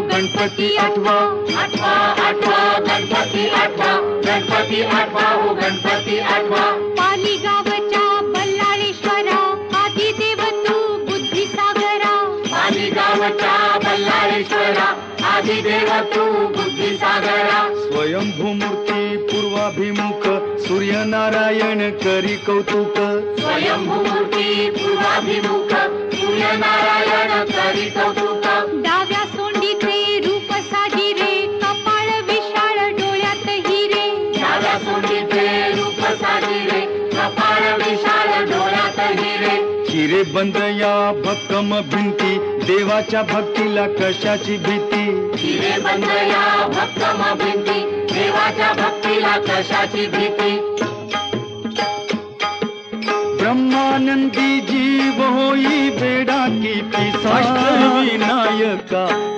गणपती आठवा आठवा आठवा गणपती आठवा गणपती आठवा हो गणपती आठवा पाली गावच्या बल्लाळेश्वरा आधी देव तू बुद्धी सागरा पाली गावच्या बल्लाळेश्वरा आधी देव तू बुद्धी सागरा स्वयंभू मूर्ती पूर्वाभिमुख सूर्यनारायण करी कौतुक। स्वयंभू मूर्ती पूर्वाभिमुख सूर्यनारायण करी कौतुक। विशाल डोळ्यात हिरे हिरे बंद या भक्कम भिंती देवाच्या भक्तीला कशाची भीती? हिरे बंद या भक्कम भिंती देवाच्या भक्तीला कशाची भीती? ब्रह्मानंदी जीव होई बेडा की पिसा? विनायका